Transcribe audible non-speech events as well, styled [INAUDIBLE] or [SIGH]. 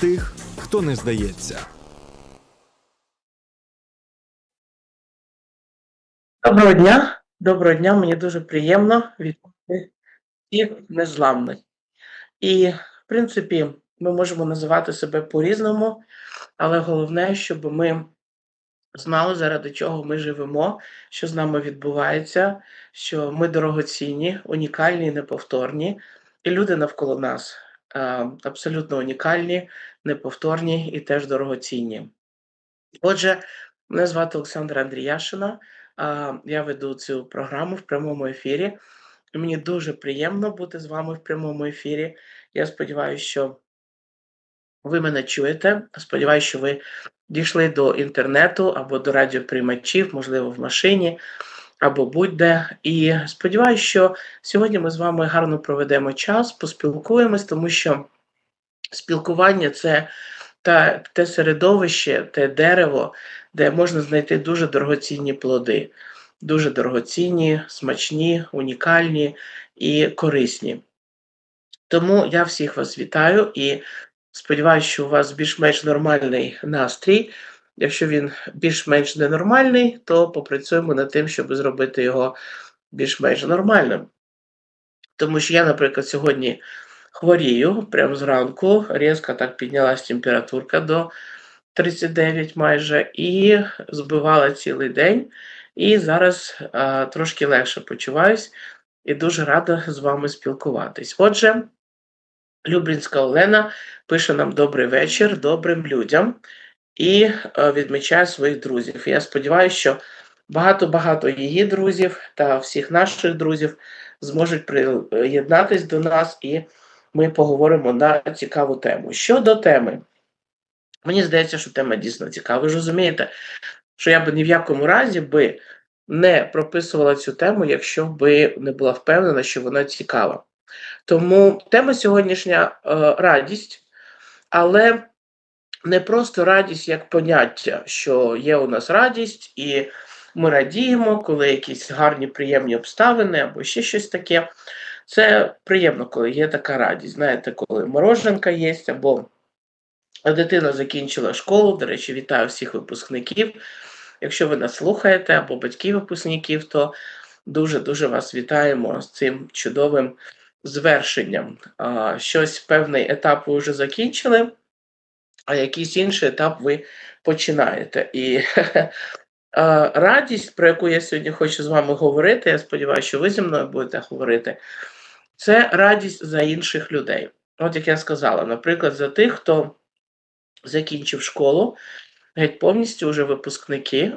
тих, хто не здається. Доброго дня. Доброго дня. Мені дуже приємно вітати всіх незламних. І, в принципі, ми можемо називати себе по-різному, але головне, щоб ми знали, заради чого ми живемо, що з нами відбувається, що ми дорогоцінні, унікальні, і неповторні, і люди навколо нас абсолютно унікальні, неповторні і теж дорогоцінні. Отже, мене звати Олександра Андріяшина. Я веду цю програму в прямому ефірі. Мені дуже приємно бути з вами в прямому ефірі. Я сподіваюся, що ви мене чуєте. Сподіваюся, що ви дійшли до інтернету або до радіоприймачів, можливо, в машині або будь-де. І сподіваюся, що сьогодні ми з вами гарно проведемо час, поспілкуємось, тому що спілкування це та, те середовище, те дерево, де можна знайти дуже дорогоцінні плоди, дуже дорогоцінні, смачні, унікальні і корисні. Тому я всіх вас вітаю і сподіваюся, що у вас більш-менш нормальний настрій. Якщо він більш-менш ненормальний, то попрацюємо над тим, щоб зробити його більш-менш нормальним. Тому що я, наприклад, сьогодні хворію прямо зранку, різко так піднялась температурка до 39 майже, і збивала цілий день. І зараз а, трошки легше почуваюсь і дуже рада з вами спілкуватись. Отже, Люблінська Олена пише нам добрий вечір добрим людям і е, відмічає своїх друзів. Я сподіваюся, що багато-багато її друзів та всіх наших друзів зможуть приєднатись до нас, і ми поговоримо на цікаву тему. Щодо теми, мені здається, що тема дійсно цікава. Ви ж розумієте, що я би ні в якому разі би не прописувала цю тему, якщо би не була впевнена, що вона цікава. Тому тема сьогоднішня е, радість, але не просто радість як поняття, що є у нас радість, і ми радіємо, коли якісь гарні, приємні обставини або ще щось таке. Це приємно, коли є така радість. Знаєте, коли мороженка є, або дитина закінчила школу. До речі, вітаю всіх випускників. Якщо ви нас слухаєте, або батьків випускників, то дуже-дуже вас вітаємо з цим чудовим звершенням. Щось певний етап ви вже закінчили, а якийсь інший етап ви починаєте. І [LAUGHS] радість, про яку я сьогодні хочу з вами говорити, я сподіваюся, що ви зі мною будете говорити, це радість за інших людей. От як я сказала, наприклад, за тих, хто закінчив школу, геть повністю вже випускники,